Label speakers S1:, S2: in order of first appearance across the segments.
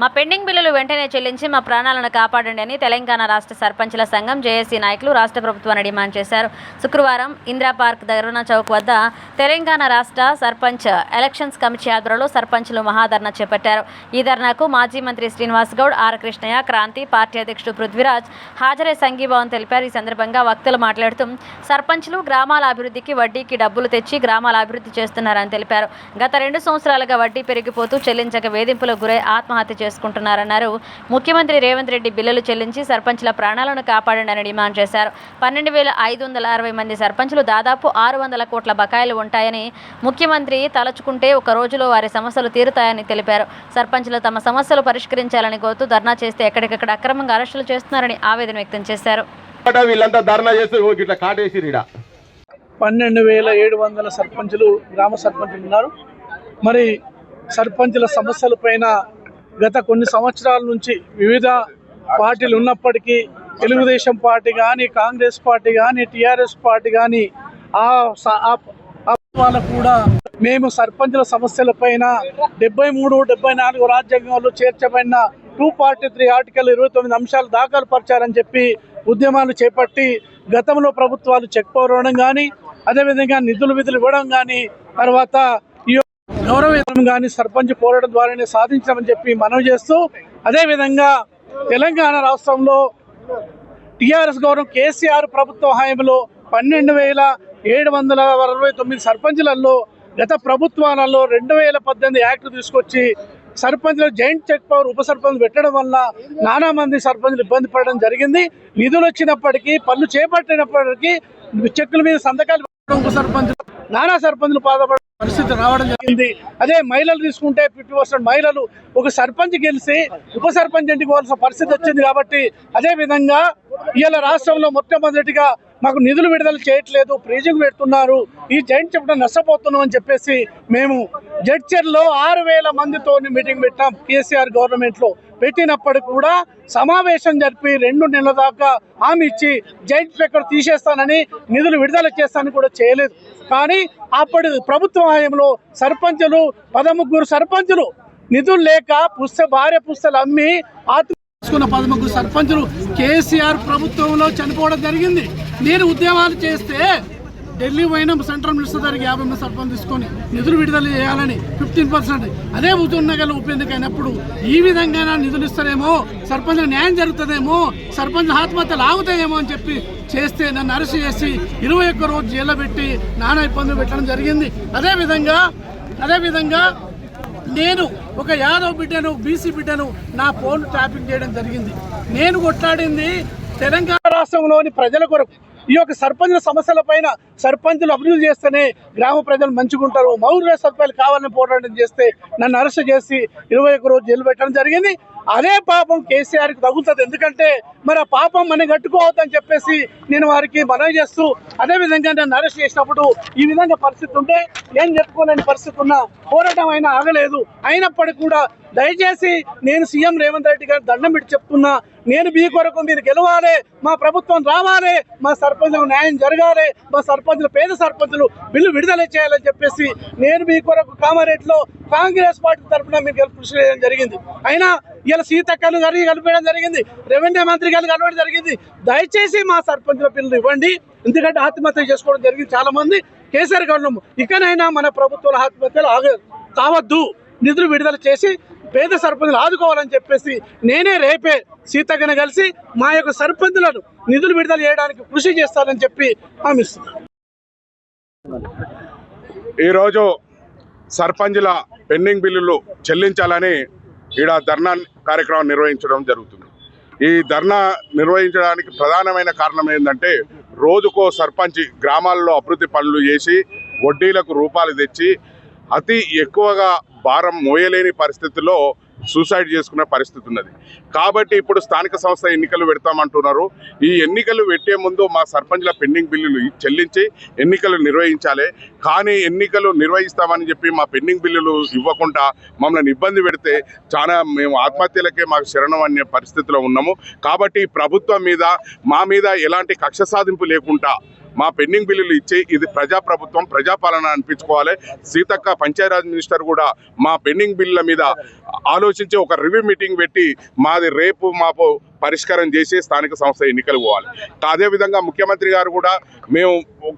S1: మా పెండింగ్ బిల్లులు వెంటనే చెల్లించి మా ప్రాణాలను కాపాడండి అని తెలంగాణ రాష్ట్ర సర్పంచ్ల సంఘం జేఏసీ నాయకులు రాష్ట్ర ప్రభుత్వాన్ని డిమాండ్ చేశారు. శుక్రవారం ఇందిరా పార్క్ ధర్నా చౌక్ వద్ద తెలంగాణ రాష్ట్ర సర్పంచ్ ఎలక్షన్స్ కమిటీ ఆధ్వర్యంలో సర్పంచులు మహాధర్నా చేపట్టారు. ఈ ధర్నాకు మాజీ మంత్రి శ్రీనివాస్ గౌడ్ ఆర్ కృష్ణయ్య క్రాంతి పార్టీ అధ్యక్షుడు పృథ్వీరాజ్ హాజరై సంఘీభావం తెలిపారు. ఈ సందర్భంగా వక్తలు మాట్లాడుతూ సర్పంచ్లు గ్రామాల అభివృద్ధికి వడ్డీకి డబ్బులు తెచ్చి గ్రామాల అభివృద్ధి చేస్తున్నారని తెలిపారు. గత రెండు సంవత్సరాలుగా వడ్డీ పెరిగిపోతూ చెల్లించక వేధింపులకు గురై ఆత్మహత్య చేసుకుంటున్నారన్నారు. ముఖ్యమంత్రి రేవంత్ రెడ్డి బిల్లులు చెల్లించి సర్పంచుల ప్రాణాలను కాపాడండి అని డిమాండ్ చేశారు. పన్నెండు వేల ఐదు వందల అరవై మంది సర్పంచులు దాదాపు ఆరు వందల కోట్ల బకాయిలు ఉంటాయని ముఖ్యమంత్రి తలచుకుంటే ఒక రోజులో వారి సమస్యలు తీరుతాయని తెలిపారు. సర్పంచులు తమ సమస్యలు పరిష్కరించాలని కోరుతూ ధర్నా చేస్తే ఎక్కడికక్కడ అక్రమంగా అరెస్టులు చేస్తున్నారని ఆవేదన వ్యక్తం చేశారు.
S2: వీళ్ళంతా ధర్నా ఇట్లా కాటేసి
S3: పన్నెండు వేల ఏడు వందల సర్పంచులు గ్రామ సర్పంచులు ఉన్నారు. మరి సర్పంచుల సమస్యలపైన గత కొన్ని సంవత్సరాల నుంచి వివిధ పార్టీలు ఉన్నప్పటికీ తెలుగుదేశం పార్టీ కానీ కాంగ్రెస్ పార్టీ కానీ టీఆర్ఎస్ పార్టీ కానీ ఆ స- వాళ్ళకు కూడా మేము సర్పంచుల సమస్యలపైన డెబ్బై మూడు డెబ్బై నాలుగు రాజ్యాంగంలో చేర్చబడిన టూ ఫార్టీ త్రీ ఆర్టికల్ ఇరవై తొమ్మిది అంశాలు దాఖలు పరిచారని చెప్పి ఉద్యమాలు చేపట్టి గతంలో ప్రభుత్వాలు చెక్ పోరవడం కానీ అదేవిధంగా నిధులు విధులు ఇవ్వడం కానీ తర్వాత గౌరవం కానీ సర్పంచ్ పోరాటం ద్వారానే సాధించామని చెప్పి మనవి చేస్తూ అదేవిధంగా తెలంగాణ రాష్ట్రంలో టీఆర్ఎస్ గౌరవం కేసీఆర్ ప్రభుత్వ హయాంలో పన్నెండు వేల ఏడు వందల అరవై తొమ్మిది సర్పంచులలో గత ప్రభుత్వాలలో రెండు వేల పద్దెనిమిది యాక్ట్ తీసుకొచ్చి సర్పంచ్లు జాయింట్ చెక్ పవర్ ఉప సర్పంచ్ పెట్టడం వల్ల నానా మంది సర్పంచ్లు ఇబ్బంది పడడం జరిగింది. నిధులు వచ్చినప్పటికీ పనులు చేపట్టినప్పటికీ చెక్కుల మీద సంతకాలు సర్పంచ్ నానా సర్పంచ్లు బాధపడే పరిస్థితి రావడం జరిగింది. అదే మహిళలు తీసుకుంటే ఫిఫ్టీ పర్సెంట్ మహిళలు ఒక సర్పంచ్ గెలిచి ఉప సర్పంచ్ ఇంటికి పోవాల్సిన పరిస్థితి వచ్చింది కాబట్టి అదే విధంగా ఇవాళ రాష్ట్రంలో మొట్టమొదటిగా మాకు నిధులు విడుదల చేయట్లేదు ప్రీజింగ్ పెడుతున్నారు. ఈ జాయింట్ చెప్పడం నష్టపోతున్నాం అని చెప్పేసి మేము జడ్చర్లో ఆరు వేల మందితో మీటింగ్ పెట్టాం కేసీఆర్ గవర్నమెంట్లో. పెట్టినప్పటికి కూడా సమావేశం జరిపి రెండు నెలల దాకా హామీ ఇచ్చి జాయింట్ ఎక్కడ తీసేస్తానని నిధులు విడుదల చేస్తానని కూడా చేయలేదు. కానీ అప్పటి ప్రభుత్వ హయాంలో సర్పంచులు పదముగ్గురు సర్పంచులు నిధులు లేక పుస్త భార్య పుస్తలు అమ్మి ఆత్మ తీసుకున్న పదముగ్గురు సర్పంచులు కేసీఆర్ ప్రభుత్వంలో చనిపోవడం జరిగింది. నేను ఉద్యమాలు చేస్తే ఢిల్లీ పోయిన సెంట్రల్ మినిస్టర్ దగ్గరికి యాభై మంది సర్పంచ్ తీసుకొని నిధులు విడుదల చేయాలని ఫిఫ్టీన్ పర్సెంట్ అదే హుజూర్నగర్ ఉప అయినప్పుడు ఈ విధంగా నిధులు ఇస్తారేమో సర్పంచ్ న్యాయం జరుగుతుందేమో సర్పంచ్ ఆత్మహత్యలు ఆగుతాయేమో అని చెప్పి చేస్తే నన్ను అరెస్ట్ చేసి ఇరవై ఒక్క రోజు జైల్లో పెట్టి నానా ఇబ్బందులు పెట్టడం జరిగింది. అదేవిధంగా అదేవిధంగా నేను ఒక యాదవ్ బిడ్డను బీసీ బిడ్డను నా ఫోన్ ట్యాపింగ్ చేయడం జరిగింది. నేను కొట్లాడింది తెలంగాణ రాష్ట్రంలోని ప్రజల కొరకు. ఈ యొక్క సర్పంచుల సమస్యల పైన సర్పంచులు అభివృద్ధి చేస్తేనే గ్రామ ప్రజలు మంచిగుంటారు. మౌర్య సదుపాయాలు కావాలని పోరాటం చేస్తే నన్ను అరెస్ట్ చేసి ఇరవై ఒక్క రోజు జైలు పెట్టడం జరిగింది. అదే పాపం కేసీఆర్కి తగులుతుంది. ఎందుకంటే మరి ఆ పాపం మనం కట్టుకోవద్దని చెప్పేసి నేను వారికి మనవి చేస్తూ అదే విధంగా నన్ను అరెస్ట్ చేసినప్పుడు ఈ విధంగా పరిస్థితి ఉంటే ఏం చెప్పుకోలేని పరిస్థితి ఉన్నా పోరాటం అయినా ఆగలేదు. అయినప్పటికీ కూడా దయచేసి నేను సీఎం రేవంత్ రెడ్డి గారి దండం పెట్టి చెప్తున్నా నేను మీ కొరకు మీరు గెలవాలి మా ప్రభుత్వం రావాలి మా సర్పంచులకు న్యాయం జరగాలి మా సర్పంచులు పేద సర్పంచులు బిల్లు విడుదల చేయాలని చెప్పేసి నేను మీ కొరకు కామారెడ్డిలో కాంగ్రెస్ పార్టీ తరఫున మీరు కృషి చేయడం జరిగింది. అయినా ఇలా సీతక్కలు గారిని కలిపేయడం జరిగింది. రెవెన్యూ మంత్రి గారిని కలవడం జరిగింది. దయచేసి మా సర్పంచుల పిల్లలు ఇవ్వండి. ఎందుకంటే ఆత్మహత్య చేసుకోవడం జరిగింది చాలా మంది కేసీఆర్ గవర్నమెంట్ ఇకనైనా మన ప్రభుత్వాల ఆత్మహత్యలు ఆగ కావద్దు. నిధులు విడుదల చేసి పేద సర్పంచులు ఆదుకోవాలని చెప్పేసి నేనే రేపే సీతక్కను కలిసి మా యొక్క సర్పంచులను నిధులు విడుదల చేయడానికి కృషి చేస్తానని చెప్పి హామీస్తున్నాను.
S2: ఈరోజు సర్పంచుల పెండింగ్ బిల్లులు చెల్లించాలని ఈడ ధర్నా కార్యక్రమం నిర్వహించడం జరుగుతుంది. ఈ ధర్నా నిర్వహించడానికి ప్రధానమైన కారణం ఏంటంటే రోజుకో సర్పంచ్ గ్రామాల్లో అభివృద్ధి పనులు చేసి వడ్డీలకు రూపాలు తెచ్చి అతి ఎక్కువగా భారం మోయలేని పరిస్థితుల్లో సూసైడ్ చేసుకునే పరిస్థితి ఉన్నది. కాబట్టి ఇప్పుడు స్థానిక సంస్థ ఎన్నికలు పెడతామంటున్నారు. ఈ ఎన్నికలు పెట్టే ముందు మా సర్పంచ్ల పెండింగ్ బిల్లులు చెల్లించి ఎన్నికలు నిర్వహించాలి. కానీ ఎన్నికలు నిర్వహిస్తామని చెప్పి మా పెండింగ్ బిల్లులు ఇవ్వకుండా మమ్మల్ని ఇబ్బంది పెడితే చాలా మేము ఆత్మహత్యలకే మాకు శరణం అనే పరిస్థితిలో ఉన్నాము. కాబట్టి ప్రభుత్వం మీద మా మీద ఎలాంటి కక్ష సాధింపు లేకుండా మా పెండింగ్ బిల్లులు ఇచ్చి ఇది ప్రజాప్రభుత్వం ప్రజాపాలన అనిపించుకోవాలి. సీతక్క పంచాయరాజ్ మినిస్టర్ కూడా మా పెండింగ్ బిల్లుల మీద ఆలోచించి ఒక రివ్యూ మీటింగ్ పెట్టి మాది రేపు మాపు పరిష్కారం చేసి స్థానిక సంస్థ ఎన్నికలు పోవాలి. అదేవిధంగా ముఖ్యమంత్రి గారు కూడా మేము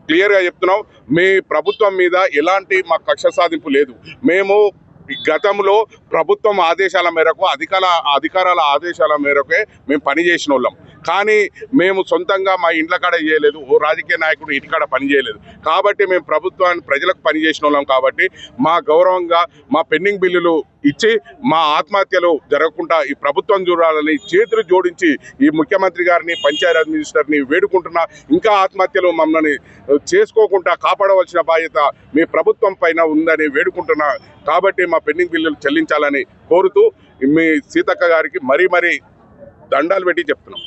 S2: క్లియర్గా చెప్తున్నాం మీ ప్రభుత్వం మీద ఎలాంటి మా కక్ష సాధింపు లేదు. మేము గతంలో ప్రభుత్వం ఆదేశాల మేరకు అధికార అధికారాల ఆదేశాల మేరకే మేము పని చేసిన వాళ్ళం కానీ మేము సొంతంగా మా ఇండ్ల కాడ చేయలేదు. ఓ రాజకీయ నాయకుడు ఇంటికాడ పని చేయలేదు. కాబట్టి మేము ప్రభుత్వాన్ని ప్రజలకు పనిచేసిన వాళ్ళం కాబట్టి మా గౌరవంగా మా పెండింగ్ బిల్లులు ఇచ్చి మా ఆత్మహత్యలు జరగకుండా ఈ ప్రభుత్వం చూడాలని చేతులు జోడించి ఈ ముఖ్యమంత్రి గారిని పంచాయతీ మినిస్టర్ని వేడుకుంటున్నా. ఇంకా ఆత్మహత్యలు మమ్మల్ని చేసుకోకుండా కాపాడవలసిన బాధ్యత మీ ప్రభుత్వం పైన ఉందని వేడుకుంటున్నా. కాబట్టి మా పెండింగ్ బిల్లులు చెల్లించాలని కోరుతూ మీ సీతక్క గారికి మరీ మరీ దండాలు పెట్టి చెప్తున్నాం.